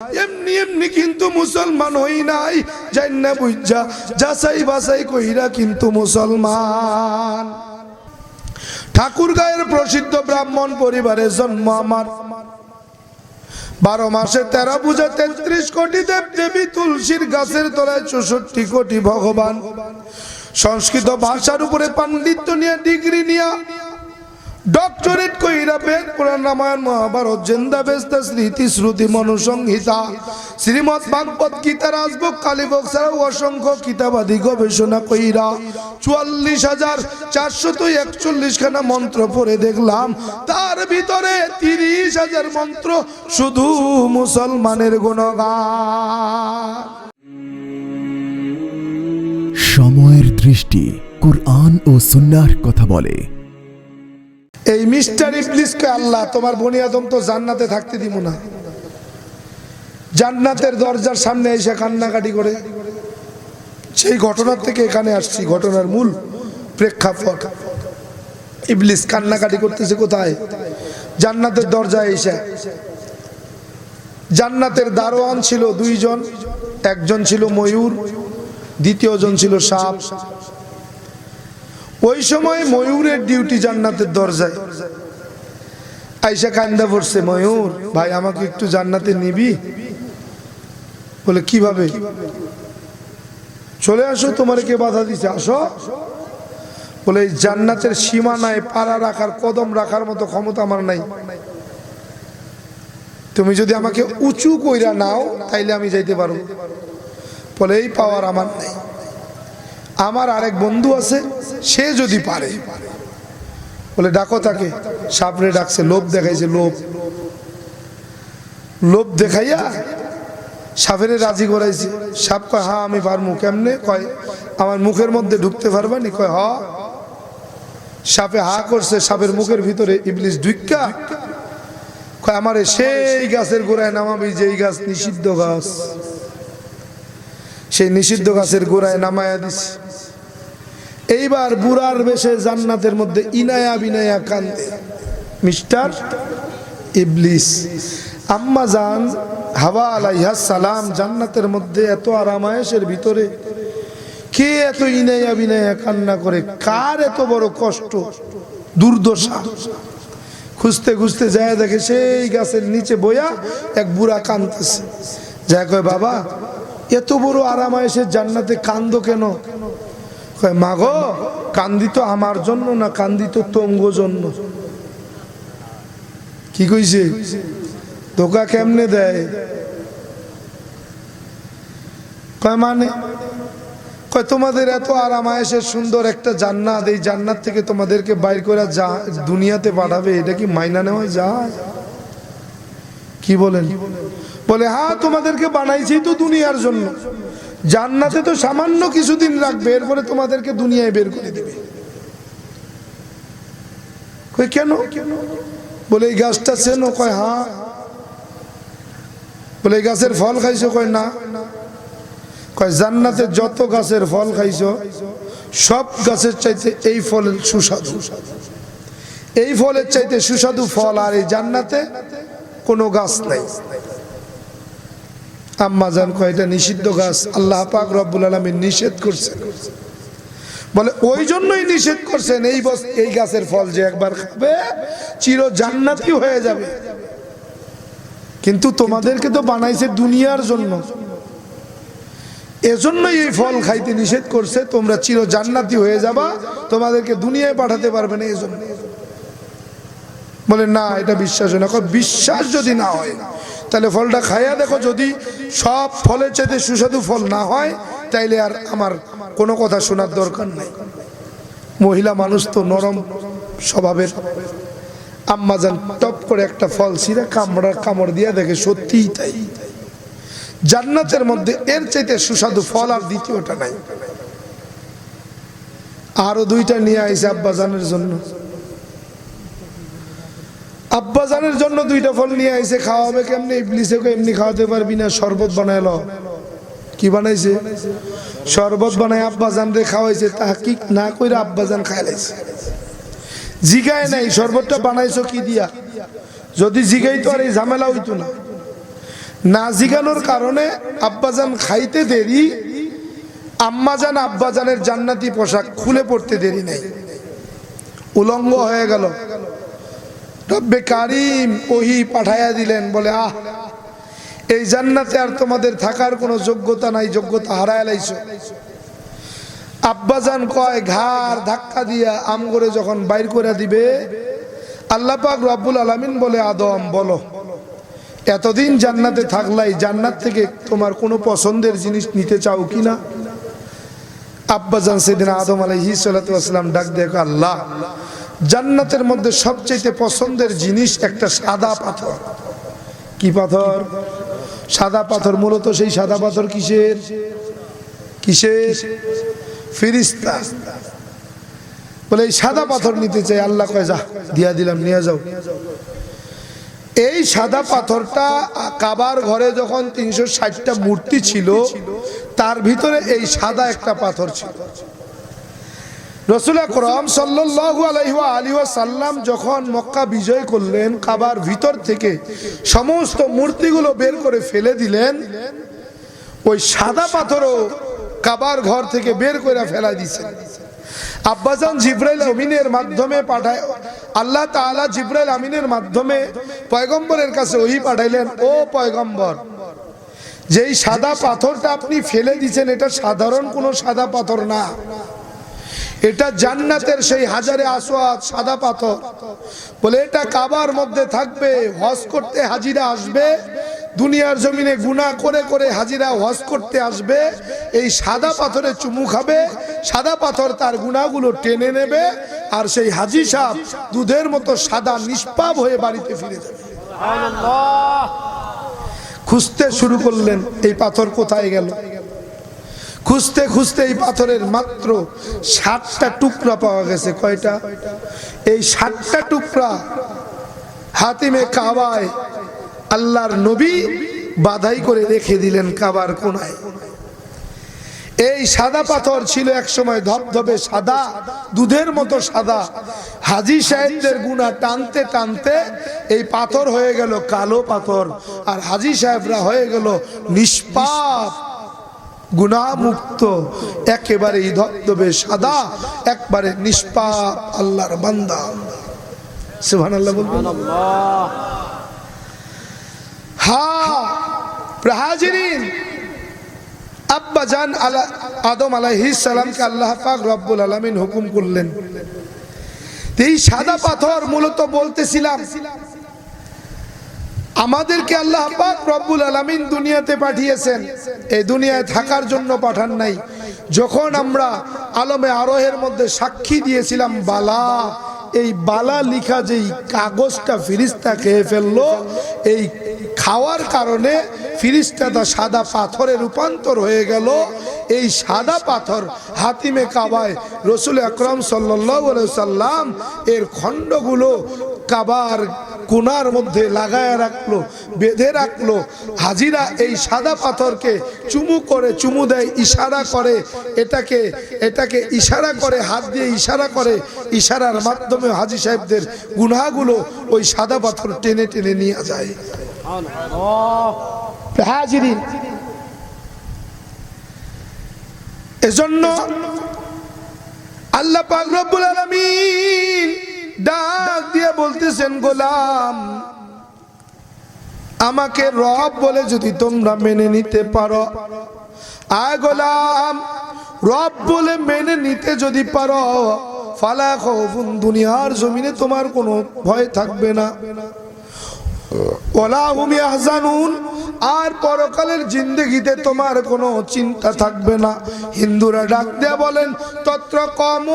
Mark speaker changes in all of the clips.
Speaker 1: এমনি এমনি কিন্তু মুসলমান হই নাই জান্না বুঝা যাচাই কইরা কিন্তু মুসলমান। ঠাকুর গায়ের প্রসিদ্ধ ব্রাহ্মণ পরিবারের জন্ম আমার। বারো মাসে তেরো পূজা, তেত্রিশ কোটি দেব দেবী তুলসীর গাছের তলায় চৌষট্টি কোটি ভগবান। সংস্কৃত ভাষার উপরে পাণ্ডিত্য নিয়ে ডিগ্রি নিয়ে ডক্টরেট কইরা বেদ পুরাণ রামায়ণ, মহাভারত, জেন্দা, বেস্তা, স্মৃতি, শ্রুতি, মনুসংহিতা, শ্রীমৎ ভাগবত গীতা, রাজভোগ, কালীভোগ ছাড়াও অসংখ্য কিতাবাদি গবেষণা কইরা চুয়াল্লিশ হাজার চারশত একচল্লিশ খানা মন্ত্র পড়ে দেখলাম। তার ভিতরে তিরিশ হাজার মন্ত্র শুধু মুসলমানের গুণগান।
Speaker 2: সময়ের দৃষ্টি কুরআন ও সুন্নাহর কথা বলে।
Speaker 1: এই মিস্টার ইবলিসকে আল্লাহ, তোমার বনি আদম তো জান্নাতে থাকতে দিব না। জান্নাতের দরজার সামনে এসে কান্নাকাটি করে। সেই ঘটনার থেকে এখানে আসছি, ঘটনার মূল প্রেক্ষাপট। ইবলিস কান্নাকাটি করতেছে কোথায়? জান্নাতের দরজায় এসে। জান্নাতের দারোয়ান ছিল দুইজন, একজন ছিল ময়ূর, দ্বিতীয়জন ছিল সাপ। ওই সময় ময়ূরের ডিউটি জান্নাতের দরজায়। আইসা কান্দা পড়ছে, ময়ূর, ভাই, আমাকে একটু জান্নাতে নিবি? বলে, কীভাবে? চলে আসো, তোমার কে বাধা দিছে, আসো। বলে, এই জান্নাতের সীমানায় পাড়া রাখার, কদম রাখার মতো ক্ষমতা আমার নাই। তুমি যদি আমাকে উঁচু কইরা নাও, তাইলে আমি যাইতে পারো বলে, এই পাওয়ার আমার নাই। আমার আরেক বন্ধু আছে, সে যদি পারে। বলে, ডাকো তাকে। সাপড়ে ডাকছে, লোভ দেখাইছে, লোভ। লোভ দেখাইয়া সাপেরে রাজি করাইছে। সাপ কয় হ্যাঁ আমি পারমু। কেমনে? কয়, আমার মুখের মধ্যে ঢুকতে পারবা নি? কয়, হ। সাপে হা করছে, সাপের মুখের ভিতরে ইবলিশ ঢুক্কা কয়, আমারে সেই গাছের গোড়ায় নামাবি, যেই গাছ নিষিদ্ধ গাছ। সেই নিষিদ্ধ গাছের গোড়ায় নামায়া দিছে। এইবার বুড়ার বেশে জান্নাতের মধ্যে ইনায়া বিনায়া কান্দে। মিস্টার ইবলিস, আম্মা জান হাওয়া আলাইহা সালাম জান্নাতের মধ্যে এত আরামায়েশের ভিতরে কে এত ইনায়া বিনায়া কান্না করে? কার এত বড় কষ্ট, দুর্দশা? খুঁজতে খুঁজতে যায় দেখে সেই গাছের নিচে বইয়া এক বুড়া কান্দতেছে যা কয়, বাবা, এত বড় আরামায়েশের জান্নাতে কান্দ কেন? মা গো কান্দি তো আমার জন্য না কান্দি তো তঙ্গ জন্য? কি কইছে? ধোকা কেমনে দেয়? কয় মানে? কয়, তোমাদের এত আরাম আয়েসের সুন্দর একটা জান্নাত, এই জান্নাত থেকে তোমাদেরকে বাইর করে যা, দুনিয়াতে পাঠাবে, এটা কি মাইনা নেওয়া যায়? কি বলেন? বলে হ্যাঁ তোমাদেরকে বানাইছি তো দুনিয়ার জন্য। জান্নাতে তো সামান্য কিছুদিন রাখবে, এরপরে তোমাদেরকে দুনিয়ায় বের করে দিবে। কেন? বলে, এই গাছটা চেনো? কয় হ্যাঁ বলে, এই গাছের ফল খাইছো? কয়, না। কয়, জান্নাতে যত গাছের ফল খাইছো, সব গাছের চাইতে এই ফলের সুস্বাদু। এই ফলের চাইতে সুস্বাদু ফল আর এই জান্নাতে কোনো গাছ নাই। আম্মা জান কয়টা নিষিদ্ধ গাছ। আল্লাহ পাক রব্বুল আলমী নিষেধ করছেন। বলে, ওই জন্যই নিষেধ করছেন। এই বস, এই গাছের ফল যে একবার খাবে, চির জান্নাতি হয়ে যাবে। কিন্তু তোমাদেরকে তো বানাইছে দুনিয়ার জন্য। এজন্যই এই ফল খাইতে নিষেধ করছে। তোমরা চির জান্নাতি হয়ে যাবা। তোমাদেরকে দুনিয়ায় পাঠাতে পারবে না এজন্য। বলে, না, এটা বিশ্বাস না। বিশ্বাস যদি না হয় তাহলে ফলটা খাইয়া দেখো, যদি সব ফলের চাইতে সুস্বাদু ফল না হয়, তাইলে আর আমার কোনো কথা শোনার দরকার নাই। মহিলা মানুষ তো নরম স্বভাবের। আম্মাজান টপ করে একটা ফল ছিঁড়ে কামড়ার কামড় দিয়া দেখে সত্যিই তাই। জান্নাতের মধ্যে এর চাইতে সুস্বাদু ফল আর দ্বিতীয়টা নাই। আরও দুইটা নিয়ে আইসে আব্বাজানের জন্য। আব্বাজানের জন্য দুইটা ফল নিয়ে আইসে খাওয়াবে কেমনি? ইবলিসে এমনি খাওয়াতে পারবি না? শরবত বানাইলো কি বানাইছে? শরবত বানাই আব্বাজান রে খাওয়াইছে, তাহকিক না কইরা আব্বাজান খাইলাইছে জিগায় নাই, শরবতটা বানাইছো কি দিয়া? যদি জিগাই তো আর এই ঝামেলা হইতো না। না জিগানোর কারণে আব্বাজান খাইতে দেরি আম্মাজান আব্বাজানের জান্নাতি পোশাক খুলে পড়তে দেরি নাই। উলঙ্গ হয়ে গেল। রব্বে কারিম ওহি পাঠাইয়া দিলেন, বলে, আহ, এই জান্নাতে আর তোমাদের থাকার কোনো যোগ্যতা নাই, যোগ্যতা হারায় লাইছো। আব্বাজান কয়, ঘাড় ধাক্কা দিয়া আম করে যখন বাইর করে দিবে, আল্লাহ পাক রব্বুল আলামিন বলে, আদম, বলো, এতদিন জান্নাতে থাকলাই, জান্নাত থেকে তোমার কোনো পছন্দের জিনিস নিতে চাও কি না? আব্বাজান সেদিন আদম আলাইহি সালাম ডাক দেখো আল্লাহ জান্নাতের মধ্যে সবচেয়ে পছন্দের জিনিস একটা সাদা পাথর। কি পাথর? সাদা পাথর, মূলত সেই সাদা পাথর কিসের? কিসের? ফিরিস্তা। বলে এই সাদা পাথর নিতে চাই, আল্লাহ কয়, যা, দিয়া দিলাম, নিয়ে যাও। এই সাদা পাথরটা কাবার ঘরে যখন তিনশো ষাটটা মূর্তি ছিল, তার ভিতরে এই সাদা একটা পাথর ছিল। রসুল আকরম সাল্লু আলাইহা আলী সাল্লাম যখন মক্কা বিজয় করলেন, কাবার ভিতর থেকে সমস্ত মূর্তিগুলো বের করে ফেলে দিলেন, ওই সাদা পাথরও কাবার ঘর থেকে বের করে ফেলা দিছে। আব্বাজান জিব্রাইল আমিনের মাধ্যমে পাঠায়, আল্লাহ তাআলা জিব্রাইল আমিনের মাধ্যমে পয়গম্বরের কাছে ওই পাঠাইলেন, ও পয়গম্বর, যেই সাদা পাথরটা আপনি ফেলে দিছেন, এটা সাধারণ কোনো সাদা পাথর না। এটা জান্নাতের সেই হাজারে আসোয়াদ সাদা পাথর। বলে এটা কাবার মধ্যে থাকবে হজ করতে হাজিরা আসবে দুনিয়ার জমিনে গুণা করে করে হাজিরা হজ করতে আসবে এই সাদা পাথরে চুমু খাবে সাদা পাথর তার গুণাগুলো টেনে নেবে আর সেই হাজি সাহ দুধের মতো সাদা নিষ্পাপ হয়ে বাড়িতে ফিরে যাবে। খুঁজতে শুরু করলেন এই পাথর কোথায় গেল? খুঁজতে খুঁজতে এই পাথরের মাত্র ষাটটা টুকরা পাওয়া গেছে। কয়টা? এই ষাটটা টুকরা হাতিমে কাবায় আল্লাহর নবী বাধাই করে রেখে দিলেন কাবার কোনায়। এই সাদা পাথর ছিল এক সময় ধবধবে সাদা, দুধের মতো সাদা। হাজি সাহেবদের গুণা টানতে টানতে এই পাথর হয়ে গেল কালো পাথর, আর হাজি সাহেবরা হয়ে গেল নিষ্পাপ। গুণামুক্ত ধবধবে সাদা, একবারে নিষ্পাপ আল্লাহর বান্দা। আদম আলাইহিস আল্লাহ রব্বুল আলামিন হুকুম করলেন। এই সাদা পাথর মূলত বলতেছিলাম আমাদেরকে আল্লাহ পাক রব্বুল আলামিন দুনিয়াতে পাঠিয়েছেন। এই দুনিয়ায় থাকার জন্য পাঠান নাই। যখন আমরা আলমে আরোহের মধ্যে সাক্ষী দিয়েছিলাম, বালা, এই বালা লিখা যেই কাগজটা ফিরিস্তা খেয়ে ফেলল, এই খাওয়ার কারণে ফিরিস্তাটা সাদা পাথরে রূপান্তর হয়ে গেল। এই সাদা পাথর হাতিমে কাবায় রসুল আকরম সাল্লাহ সাল্লাম এর খণ্ডগুলো কাবার কোনার মধ্যে লাগায় রাখল, বেঁধে রাখল। হাজিরা এই সাদা পাথরকে চুমু করে, চুমু দেয়, ইশারা করে। এটাকে এটাকে ইশারা করে, হাত দিয়ে ইশারা করে। ইশারার মাধ্যমে হাজি সাহেবদের গুনাগুলো ওই সাদা পাথর টেনে টেনে নিয়ে যায়। হাজিরিন। এজন্য আল্লাহ পাক রব্বুল আলামিন ডাক দিয়ে বলতেছেন, গোলাম, আমাকে রব বলে যদি তোমরা মেনে নিতে পারো। আয় গোলাম, রব বলে মেনে নিতে যদি পারো, ফালা খৌফুন দুনিয়ার জমিনে তোমার কোনো ভয় থাকবে না। ওলা হুম আর পরকালের জিন্দগিতে তোমার কোনো চিন্তা থাকবে না। হিন্দুরা ডাক দেয়া বলেন, তত্র কম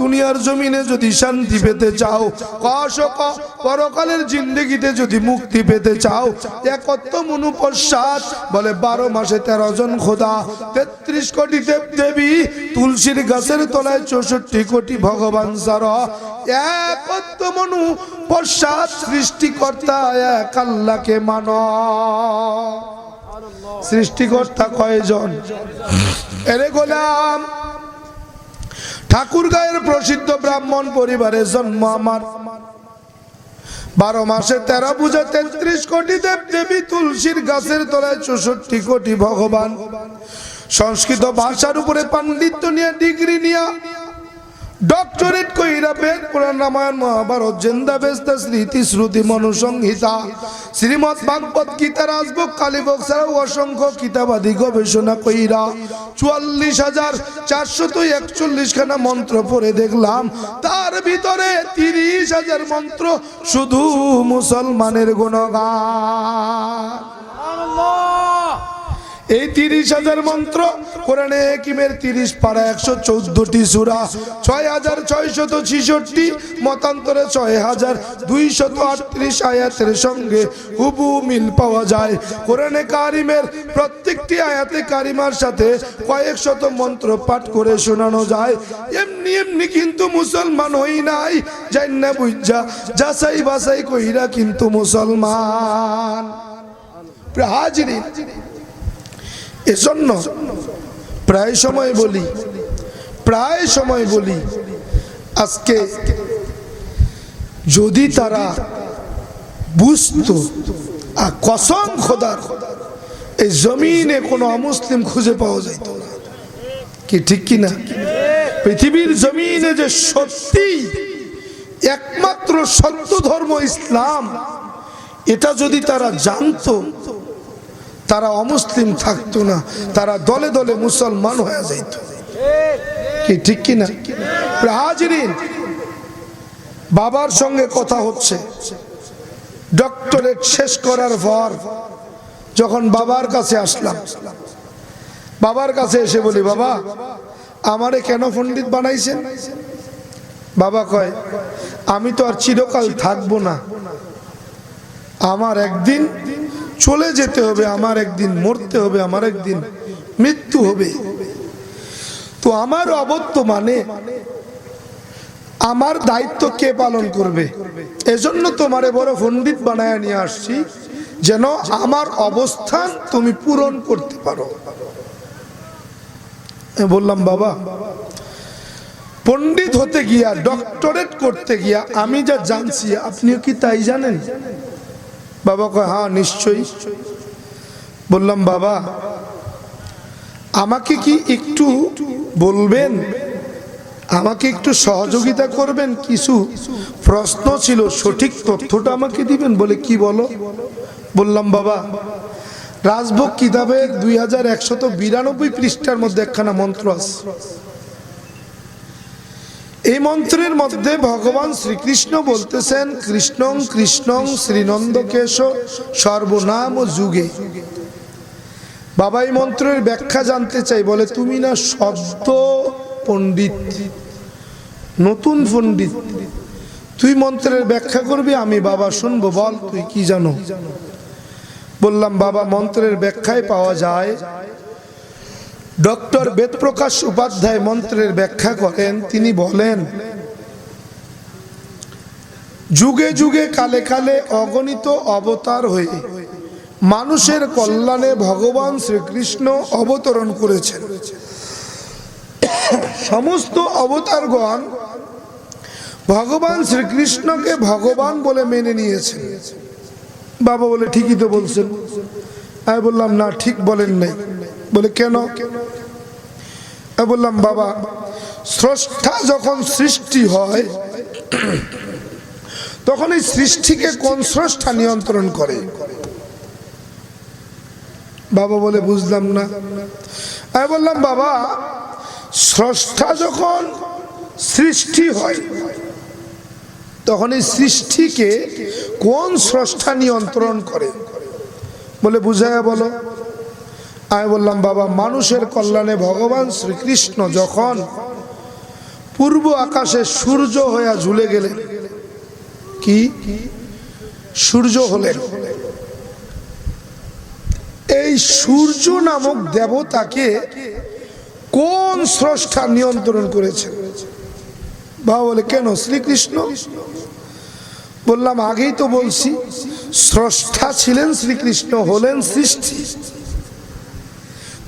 Speaker 1: দুনিয়ার জমিনে যদি শান্তি পেতে চাও কশ ক পরকালের জিন্দগিতে যদি মুক্তি পেতে চাও, একত্ব মনু পশ্চাৎ বলে বারো মাসে তেরো জন খোদা, তেত্রিশ কোটি দেব দেবী, তুলসীর গাছের তলায় চৌষট্টি কোটি ভগবান সার। একত্ব মনু পশ্চাৎ সৃষ্টিকর্তা এক আল্লাহকে মান। সৃষ্টিকর্তা কয়জন? এরে গোলাম ঠাকুর গায়ের প্রসিদ্ধ ব্রাহ্মণ পরিবারে জন্ম আমার। বারো মাসে তেরো পূজা, তেত্রিশ কোটি দেব দেবী, তুলসীর গাছের তলায় চৌষট্টি কোটি ভগবান। সংস্কৃত ভাষার উপরে পাণ্ডিত্য নিয়ে ডিগ্রি নিয়ে ডক্টরেট কইরা বেদ পুরাণ রামায়ণ মহাভারত, জেন্দা বেস্তা স্মৃতি, শ্রুতি মনুসংহিতা, শ্রীমৎ ভাগবত গীতা, রাজভোগ, কালীভোগ ছাড়াও অসংখ্য কিতাবাদি গবেষণা কইরা চুয়াল্লিশ হাজার চারশত একচল্লিশ খানা মন্ত্র পড়ে দেখলাম। তার ভিতরে তিরিশ হাজার মন্ত্র শুধু মুসলমানের গুণগান। এই তিরিশ হাজার মন্ত্র কোরআনে হেকিমের তিরিশ পারা একশো চোদ্দটি সুরা, ছয় হাজার ছয়শত ছিষট্টি, মতান্তরে ছয় হাজার দুইশত আটত্রিশ আয়াতের সঙ্গে হুবু মিল পাওয়া যায়। কোরআনে কারিমের প্রত্যেকটি আয়াতে কারিমার সাথে কয়েক শত মন্ত্র পাঠ করে শোনানো যায়। এমনি এমনি কিন্তু মুসলমান হই নাই জান্না বুঝা যাচাই বাছাই কইরা কিন্তু মুসলমান। হাজিরিন এজন্য প্রায় সময় বলি, প্রায় সময় বলি, আজকে যদি তারা বুঝতো আর কসম খোদার, এই জমিনে কোনো অমুসলিম খুঁজে পাওয়া যাইত না। কি ঠিক কি না? পৃথিবীর জমিনে যে সত্যি একমাত্র সত্য ধর্ম ইসলাম, এটা যদি তারা জানতো তারা অমুসলিম থাকতো না, তারা দলে দলে মুসলমান হয়ে যাইত। কি ঠিক কি না হাজিরিন, বাবার সঙ্গে কথা হচ্ছে। ডক্টরেট শেষ করার পর যখন বাবার কাছে আসলাম, বাবার কাছে এসে বলি, বাবা, আমারে কেন পণ্ডিত বানাইছেন? বাবা কয়, আমি তো আর চিরকাল থাকব না। আমার একদিন চলে যেতে হবে, আমার একদিন মরতে হবে, আমার একদিন মৃত্যু হবে। তো আমার অবর্তমানে আমার দায়িত্ব কে পালন করবে? এজন্য তোমারে বড় পণ্ডিত বানায় নিয়ে আসছি, যেন আমার অবস্থান তুমি পূরণ করতে পারো। বললাম, বাবা, পণ্ডিত হতে গিয়া, ডক্টরেট করতে গিয়া আমি যা জানছি, আপনিও কি তাই জানেন? বাবা কয় হ্যাঁ নিশ্চয়ই। বললাম, বাবা, আমাকে কি একটু বলবেন? আমাকে একটু সহযোগিতা করবেন? কিছু প্রশ্ন ছিল, সঠিক তথ্যটা আমাকে দিবেন বলে কি বলো? বললাম, বাবা, রাজভোগ কিতাবের দুই হাজার একশত বিরানব্বই পৃষ্ঠার মধ্যে একখানা মন্ত্র আছে। এই মন্ত্রের মধ্যে ভগবান শ্রীকৃষ্ণ বলতেছেন, কৃষ্ণং কৃষ্ণং শ্রীনন্দকেশ সর্বনাম ও যুগে। বাবা এই মন্ত্রের ব্যাখ্যা জানতে চাই, বলে, তুমি না শব্দ পণ্ডিত, নতুন পণ্ডিত। তুই মন্ত্রের ব্যাখ্যা করবি, আমি বাবা শুনব, বল তুই কি জানো? বললাম, বাবা, মন্ত্রের ব্যাখ্যায় পাওয়া যায় ডক্টর বেদপ্রকাশ উপাধ্যায় মন্ত্রের ব্যাখ্যা করেন, তিনি বলেন, যুগে যুগে কালে কালে অগণিত অবতার হয়ে মানুষের কল্যাণে ভগবান শ্রীকৃষ্ণ অবতরণ করেছেন। সমস্ত অবতারগণ ভগবান শ্রীকৃষ্ণকে ভগবান বলে মেনে নিয়েছেন। বাবা বলে, ঠিকই তো বলছেন। আমি বললাম, না, ঠিক বলেন নাই। বলে, কেন? বললাম, বাবা, স্রষ্টা যখন সৃষ্টি হয়, তখন এই সৃষ্টিকে কোন স্রষ্টা নিয়ন্ত্রণ করে? বাবা বলে, বুঝলাম না। আমি বললাম, বাবা, স্রষ্টা যখন সৃষ্টি হয়, তখন এই সৃষ্টিকে কোন স্রষ্টা নিয়ন্ত্রণ করে? বলে বুঝায় বলো। আমি বললাম, বাবা, মানুষের কল্যাণে ভগবান শ্রীকৃষ্ণ যখন পূর্ব আকাশে সূর্য হইয়া ঝুলে গেলেন, কি? সূর্য হলেন। এই সূর্য নামক দেবতাকে কোন স্রষ্টা নিয়ন্ত্রণ করেছে বাবা বলে, কেন? শ্রীকৃষ্ণ। বললাম, আগেই তো বলছি, স্রষ্টা ছিলেন শ্রীকৃষ্ণ, হলেন সৃষ্টি।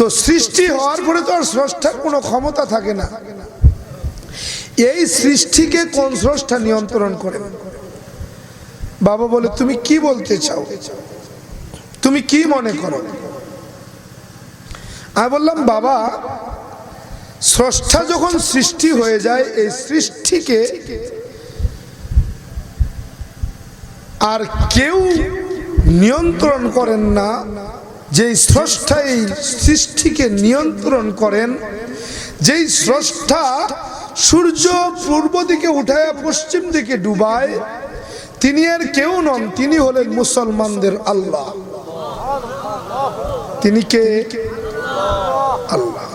Speaker 1: তো সৃষ্টি হওয়ার পরে তো আর স্রষ্টার কোনো ক্ষমতা থাকে না। এই সৃষ্টিকে কোন স্রষ্টা নিয়ন্ত্রণ করে? বাবা বলে, তুমি কি বলতে চাও? তুমি কি মনে করো? আমি বললাম, বাবা, স্রষ্টা যখন সৃষ্টি হয়ে যায়, এই সৃষ্টিকে আর কেউ নিয়ন্ত্রণ করেন না। যেই স্রষ্টা এই সৃষ্টিকে নিয়ন্ত্রণ করেন, যেই স্রষ্টা সূর্য পূর্ব দিকে উঠায়, পশ্চিম দিকে ডুবায়, তিনি আর কেউ নন, তিনি হলেন মুসলমানদের আল্লাহ। তিনি কে? আল্লাহ।